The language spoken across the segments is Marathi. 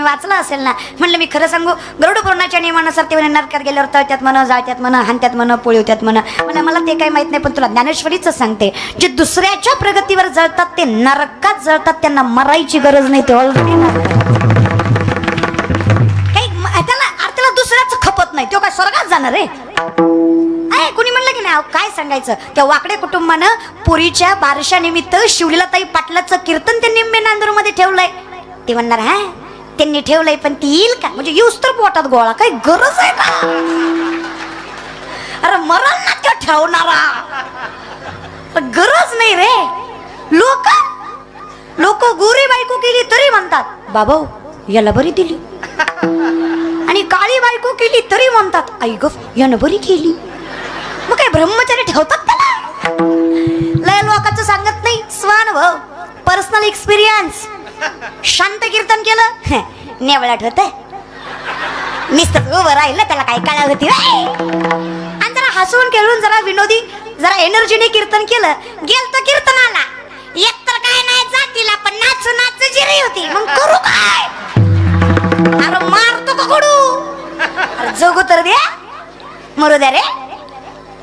तुम्ही वाचलं असेल ना? म्हणलं मी खरं सांगू गरुड पूर्णाच्या नियमानुसार ते म्हणे नरकात गेल्यावर तळत्यात म्हणा जाळत्यात म्हणा हानत्यात म्हणा पोळीवत्यात म्हणा. मला मला ते काही माहीत नाही पण तुला ज्ञानेश्वरीच सांगते. जे दुसऱ्याच्या प्रगतीवर जळतात ते नरकात जळतात त्यांना मरायची गरज नाही ते ऑलरेडी काही त्याला त्याला दुसऱ्याच खपत नाही तो काय स्वर्गात जाणार आहे? आहे कुणी म्हणलं की नाही? अहो, काय सांगायचं? त्या वाकडे कुटुंबानं पुरीच्या बारशा निमित्त शिवलीलाताई पाटलाचं कीर्तन ते निम्मे नांदूरमध्ये ठेवलंय. ते म्हणणार हा? त्यांनी ठेवलंय पण ती येईल का? म्हणजे येऊस तर पोटात गोळा. काही गरज आहे का? अरे मरण ना तो ठेवणारा. पण गरज नाही रे. लोक लोक गोरी बायको केली तरी म्हणतात बाबा याला बरी दिली. आणि काळी बायको केली तरी म्हणतात आई ग यानं बरी केली. मग काय ब्रह्मचारी ठेवतात त्याला? लय लोकांचं सांगत नाही. स्वानुभव पर्सनल एक्सपिरियन्स शांत कीर्तन केलं? नेवळ्यात होत. नुसतं उभं राहिलं त्याला काय कळा होती. आणि जरा हसून खेळून जरा विनोदी जरा एनर्जीने कीर्तन केलं. गेल तर कीर्तनाला. एक तर काय नाही जातीला पण नाचू नाच जिरी होती. मग करू काय? अरे मारतो का जगू तर द्या मरू द्या रे.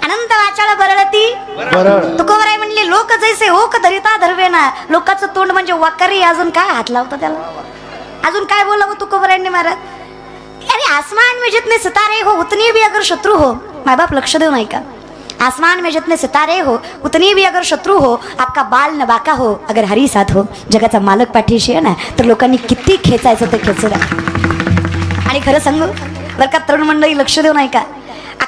अनंत वाचाळ बरळती बरं. तुकोबराय म्हणले लोक जैसे हो का धरिता धरवे ना लोकांचं तोंड म्हणजे वकारी अजून काय हात लावतं त्याला? अजून काय बोलावं तुकोबरायांनी महाराज? अरे आसमान में जितने सितारे हो उतनी भी अगर शत्रु हो. माय बाप लक्ष देऊ नाही का आसमान में जितने सितारे हो उतनी भी अगर शत्रु हो आपका बाल न बाका हो अगर हरी साथ हो. जगाचा मालक पाठीशी आहे ना तर लोकांनी किती खेचायचं ते खेचू आणि खरं सांगू बरं का तरुण मंडळी लक्ष देऊ नाही का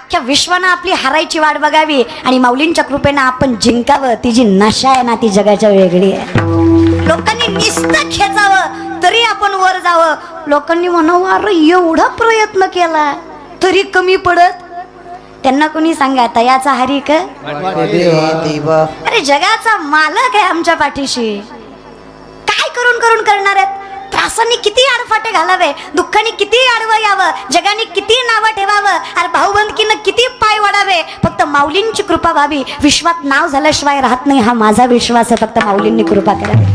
अख्ख्या विश्वानं आपली हारायची वाट बघावी आणि माऊलींच्या कृपेनं आपण जिंकावं. ती जी नशा आहे ना ती जगाच्या वेगळी आहे. लोकांनी नुसतं खेचावं तरी आपण वर जावं. लोकांनी म्हणावं अरे एवढा प्रयत्न केला तरी कमी पडत. त्यांना कोणी सांगा तयाचा हरी का? अरे जगाचा मालक आहे आमच्या पाठीशी. काय करून करून करणार आहेत? त्रासाने किती आडफाटे घालावे? दुःखाने किती आडवं यावं? जगाने किती नावं ठेवावं? अरे भाऊबंदकीनं किती पाय वाढावे? फक्त माऊलींची कृपा व्हावी. विश्वात नाव झाल्याशिवाय राहत नाही हा माझा विश्वास आहे. फक्त माऊलींनी कृपा करावी.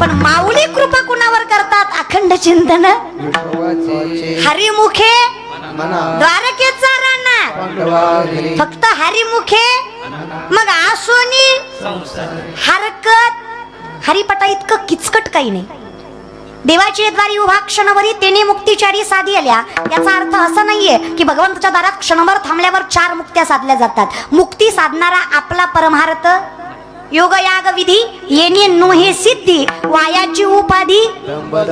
पण माऊली कृपा कुणावर करतात? अखंड चिंतन? हरिमुखे? द्वारकेचा राणा? फक्त हरिमुखे? मग आसोनी? हरकत? हरिपटा इतकं किचकट काही नाही. देवाची द्वारी उभा क्षणभरी तेने मुक्तीचारी साधी आल्या. याचा अर्थ असा नाहीये की भगवंताच्या दारात क्षणभर थांबल्यावर चार मुक्त्या साधल्या जातात. मुक्ती साधणारा आपला परमार्थ योग याग विधी येणे नोहे सिद्धी वायाची उपाधी.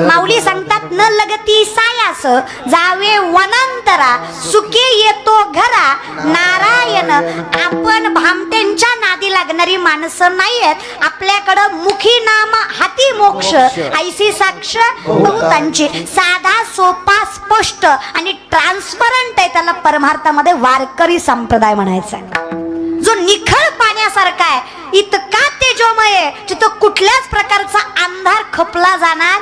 माऊली सांगतात न लगती सायास जावे वनांतरा सुखे येतो घरा. नारायण आपण भामटेंच्या लागणारी माणसं नाहीयेत. आपल्याकडं मुखी नाम हाती मोक्ष ऐसी साक्ष बहुतांची साधा सोपा स्पष्ट आणि ट्रान्सपरंट आहे त्याला परमार्थामध्ये वारकरी संप्रदाय म्हणायचा. जो निखळ पाण्यासारखा आहे इतका तेजोमय आहे जिथं कुठल्याच प्रकारचा अंधार खपला जाणार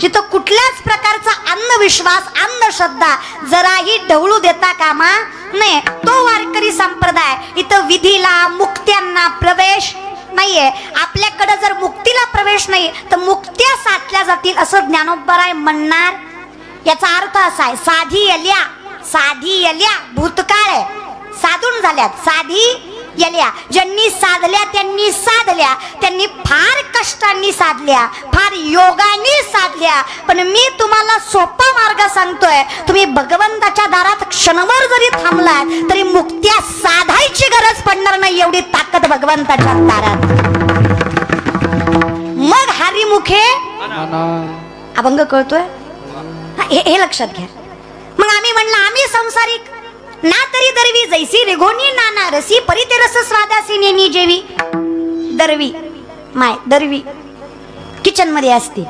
जिथं कुठल्याच प्रकारचा अंधविश्वास अंधश्रद्धा जराही ढवळू देता कामा नाही तो वारकरी संप्रदाय इथं विधीला मुक्त्यांना प्रवेश नाहीये. आपल्याकडे जर मुक्तीला प्रवेश नाही तर मुक्त्या साधल्या जातील असं ज्ञानोबराय म्हणणार. याचा अर्थ असा आहे साधी यल्या साधी यल्या भूतकाळ आहे. साधून झाल्यात साधी याल्या ज्यांनी साधल्या त्यांनी साधल्या. त्यांनी फार कष्टांनी साधल्या फार योगाने साधल्या. पण मी तुम्हाला सोपा मार्ग सांगतोय तुम्ही भगवंताच्या दारात क्षणभर जरी थांबलात तरी मुक्त्या साधायची गरज पडणार नाही एवढी ताकद भगवंताच्या दारात. मग हरिमुखे मुखे अभंग कळतोय? हे हे लक्षात घ्या. मग आम्ही म्हणलं आम्ही संसारिक ना तरी दरवी जैसी रेगोनी नाना रसी परिते रस स्वादासी नेनी जेवी दरवी माय दरवी किचनमध्ये असते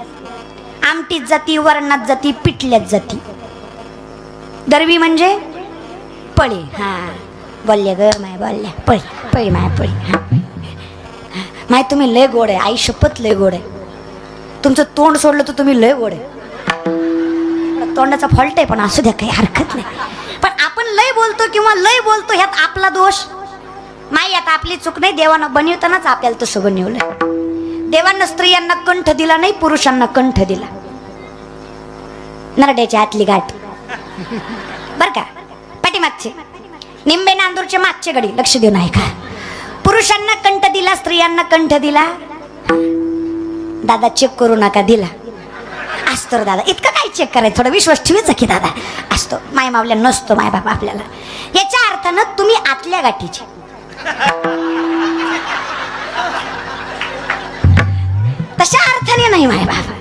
आमटीत जाती वरणात जाती पिटल्यात जाती दरवी म्हणजे पळी हा बोलले ग माय बोलल्या पळी पळी माय पळी हा माय तुम्ही लय गोड आहे आई शपथ लय गोड आहे तुमचं तोंड सोडलं तर तुम्ही लय गोड आहे तोंडाचा फॉल्ट आहे पण असू द्या काही हरकत नाही लय बोलतो किंवा लय बोलतो ह्यात आपला दोष? माई आता आपली चूक नाही देवानं बनवतानाच आपल्याला तसं बनवलं देवानं स्त्रियांना कंठ दिला नाही पुरुषांना कंठ दिला. नरड्याच्या आतली गाठ. बर का? पाठीमागचे. निंबे नांदूरचे मागचे गडी लक्ष देऊ नाही का पुरुषांना कंठ दिला स्त्रियांना कंठ दिला. दादा चेक करू नका दिला. असतो रे दादा इतकं काय चेक करायचं? थोडं विश्वास ठेवीच की दादा. असतो. माय मावल्या नसतो माय बाबा आपल्याला. याच्या अर्थानं तुम्ही आतल्या गाठीचे. तशा अर्थाने नाही माय बाबा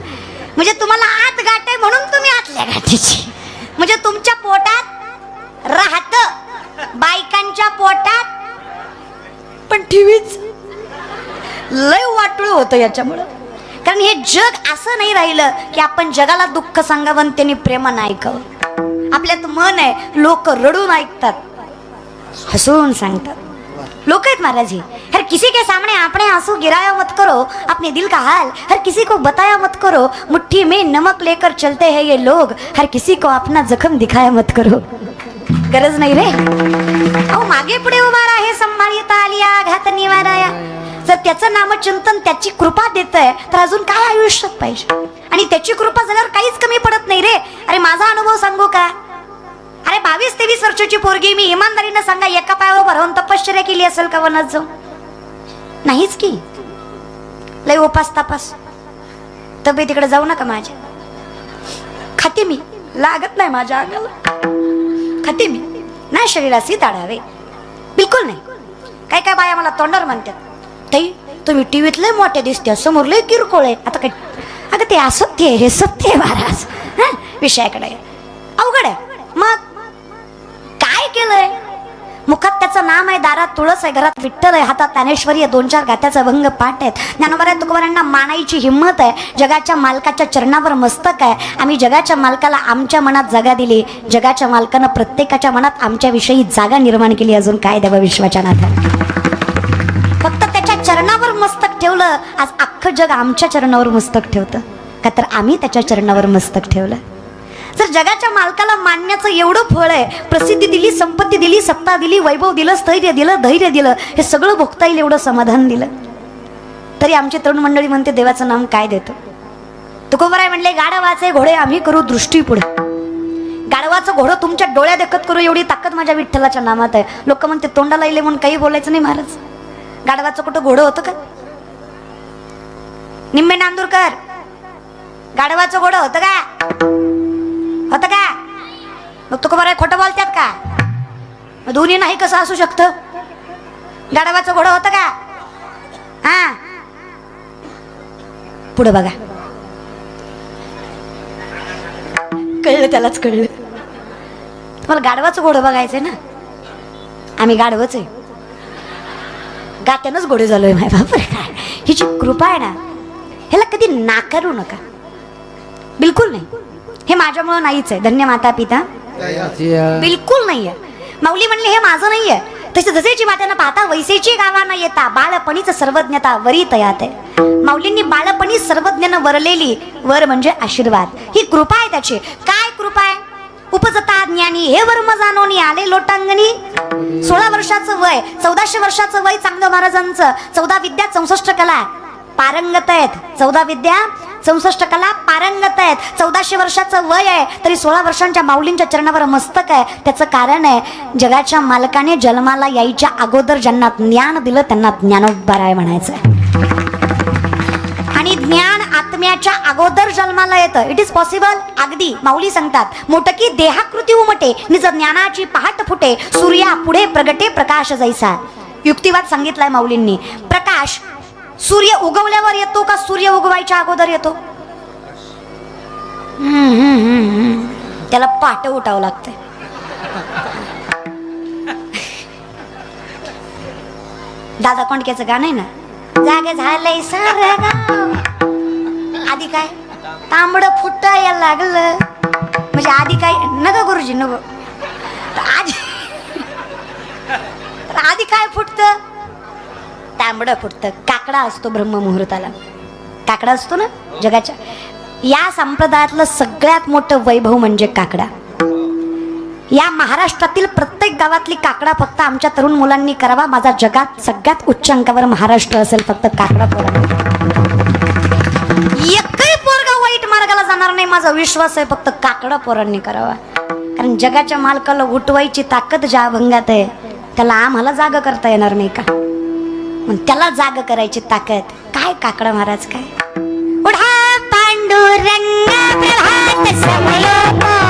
म्हणजे तुम्हाला आत गाठ आहे म्हणून तुम्ही आतल्या गाठीची. म्हणजे तुमच्या पोटात राहत बायकांच्या पोटात. पण ठेवीच. लय वाटूळ होतं याच्यामुळं. कारण हे जग असं नाही राहिलं की आपण जगाला दुःख सांगावं आणि त्यांनी प्रेमानं ऐकावं. आपल्यात मन आहे लोक रडून ऐकतात हसून सांगतात. लोक आहेत महाराज हे. हर किसी के सामने आपने आंसू गिराया मत करो अपने दिल का हाल. हर किसी को बताया मत करो मुट्ठी में नमक लेकर चलते हैं ये लोग. हर किसी को अपना जखम दिखाया मत करो. गरज नाही रे. अहो मागे पुढे उभा आहे संभाळता आली आघात निवाराया. जर त्याचं नामचिंतन त्याची कृपा देत आहे तर अजून काय आयुष्यात पाहिजे. आणि त्याची कृपा झाल्यावर काहीच कमी पडत नाही रे. अरे माझा अनुभव सांगू का? अरे बावीस तेवीस वर्षाची पोरगी मी इमानदारीनं सांगा एका पायावर उभं तपश्चर्या केली असेल का वनात जाऊन? नाहीच की. लय उपास तब्येत तिकडं जाऊ नका माझ्या. खाते मी. लागत नाही माझ्या अंगाला. खाते मी. नाही शरीराशी ताडावे. बिलकुल नाही. काय काय बाया मला तोंडावर म्हणतात ताई तुम्ही टी व्हीत लय मोठ्या दिसते समोर लय किरकोळ आहे. आता काय? अगं ते असत्य आहे हे सत्य आहे महाराज हा? विषयाकडे. अवघड आहे. मग काय केलंय मुखात त्याचं नाम आहे दारात तुळस आहे घरात विठ्ठल आहे हातात ज्ञानेश्वरी आहे दोन चार गात्याचा भंग पाठ आहेत. ज्ञानोबऱ्या तुकोबऱ्यांना मानायची हिंमत आहे. जगाच्या मालकाच्या चरणावर मस्तक आहे. आम्ही जगाच्या मालकाला आमच्या मनात जागा दिली. जगाच्या मालकानं प्रत्येकाच्या मनात आमच्याविषयी जागा निर्माण केली. अजून काय द्यावं विश्वाच्या नात्यात चरणावर मस्तक ठेवलं आज अख्खं जग आमच्या चरणावर मस्तक ठेवतं. का तर आम्ही त्याच्या चरणावर मस्तक ठेवलं. जर जगाच्या मालकाला मानण्याचं एवढं फळ आहे प्रसिद्धी दिली संपत्ती दिली सत्ता दिली वैभव दिलं स्थैर्य दिलं धैर्य दिलं हे सगळं भोगता येईल एवढं समाधान दिलं. तरी आमची तरुण मंडळी म्हणते देवाचं नाम काय देतो? तुकोबराय म्हणले गाढवाचे घोडे आम्ही करू दृष्टी पुढे. गाढवाचं घोडं तुमच्या डोळ्या देखत करू एवढी ताकद माझ्या विठ्ठलाच्या नामात आहे. लोक म्हणते तोंडाला येले म्हणून काही बोलायचं नाही महाराज. गाढवाचं कुठं घोडं होतं का? निम्मे नांदूरकर गाढवाचं घोडं होतं का? होतं का? मग तुका बरं खोटं बोलतात का? मग दोन्ही नाही कसं असू शकतं? गाढवाचं घोडं होतं का? हा? पुढे बघा. कळलं त्यालाच कळलं. तुम्हाला गाढवाचं घोडं बघायचंय ना? आम्ही गाढवच आहे. गात्यानंच गोडे झालोय माय बाप रे. काय हिची कृपा आहे ना ह्याला कधी नाकारू नका. बिलकुल नाही. हे माझ्यामुळं नाहीच आहे. धन्य माता पिता. बिलकुल नाहीये. माऊली म्हणले हे माझं नाहीये. तसे जसेची मात्यानं पाहता वैसेची गावानं येता. बाळपणीच सर्वज्ञता वरी तयात आहे. माऊलींनी बाळपणी सर्वज्ञानं वरलेली वर म्हणजे आशीर्वाद. ही कृपा आहे त्याची. काय कृपा आहे? उपजता ज्ञानी हे वर्म जाणवणी आले लोटांगणी. सोळा वर्षाचं वय चौदाशे वर्षाचं वय चांगलं महाराजांचं. चौदा विद्या चौसष्ट कला. पारंगत आहेत. चौदा विद्या चौसष्ट कला पारंगत आहेत. चौदाशे वर्षाचं वय आहे तरी सोळा वर्षांच्या माऊलींच्या चरणावर मस्तक आहे. त्याचं कारण आहे जगाच्या मालकाने जन्माला यायच्या अगोदर ज्यांना ज्ञान दिलं त्यांना ज्ञानोबाराय म्हणायचं आहे. आणि ज्ञान आत्म्याच्या अगोदर जन्माला येतं. इट इज पॉसिबल अगदी. माऊली सांगतात मोटकी देहाकृती उमटे निज ज्ञानाची पहाट फुटे सूर्या पुढे प्रगटे प्रकाश जायचा युक्तिवाद सांगितलाय माऊलींनी. प्रकाश सूर्य उगवल्यावर येतो का सूर्य उगवायच्या अगोदर येतो? त्याला पाट उठावं लागतंय. दादा कोंडक्याचं गाणं आहे ना? जागे झालंय सारं गाव. आधी काय? तांबड फुटायला लागलं. म्हणजे आधी काय? नग गुरुजी नको आधी आधी काय फुटत? तांबड फुटतं. काकडा असतो ब्रह्म मुहूर्ताला काकडा असतो ना जगाच्या? या संप्रदायातलं सगळ्यात मोठं वैभव म्हणजे काकडा. या महाराष्ट्रातील प्रत्येक गावातली काकडा फक्त आमच्या तरुण मुलांनी करावा. माझा जगात सगळ्यात उच्च अंकावर महाराष्ट्र असेल फक्त काकडा पोरा जाणार नाही माझा विश्वास आहे फक्त काकडा पोरांनी करावा. कारण जगाच्या मालकाला उठवायची ताकद ज्या अभंगात आहे त्याला आम्हाला जाग करता येणार नाही का? मग त्याला जाग करायची ताकद. काय काकडा महाराज काय? उडा पांडुरंग प्रभात समयो